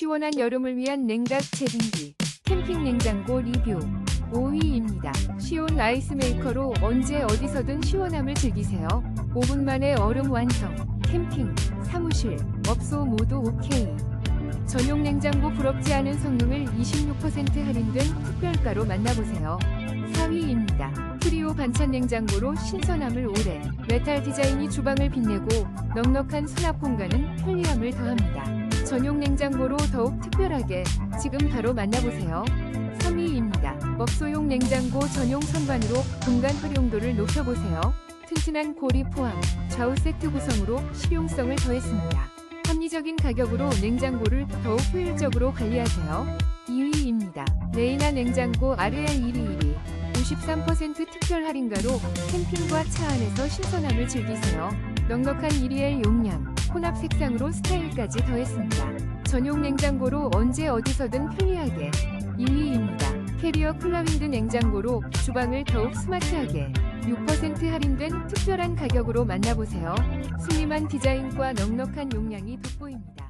시원한 여름을 위한 냉각 제빙기 캠핑 냉장고 리뷰 5위입니다. 쉬운 아이스 메이커로 언제 어디서든 시원함을 즐기세요. 5분 만에 얼음 완성. 캠핑, 사무실, 업소 모두 오케이. 전용 냉장고 부럽지 않은 성능을 26% 할인된 특별가로 만나보세요. 4위입니다. 프리오 반찬 냉장고로 신선함을 오래. 메탈 디자인이 주방을 빛내고 넉넉한 수납 공간은 편리함을 더합니다. 전용 냉장고로 더욱 특별하게 지금 바로 만나보세요. 3위입니다. 업소용 냉장고 전용 선반으로 공간 활용도를 높여보세요. 튼튼한 고리 포함, 좌우 세트 구성으로 실용성을 더했습니다. 합리적인 가격으로 냉장고를 더욱 효율적으로 관리하세요. 2위입니다. 레이나 냉장고 RL 1위 1위 53% 특별 할인가로 캠핑과 차 안에서 신선함을 즐기세요. 넉넉한 1리엘 용량, 혼합 색상으로 스타일까지 더했습니다. 전용 냉장고로 언제 어디서든 편리하게 1위입니다. 캐리어 클라윈드 냉장고로 주방을 더욱 스마트하게 6% 할인된 특별한 가격으로 만나보세요. 슬림한 디자인과 넉넉한 용량이 돋보입니다.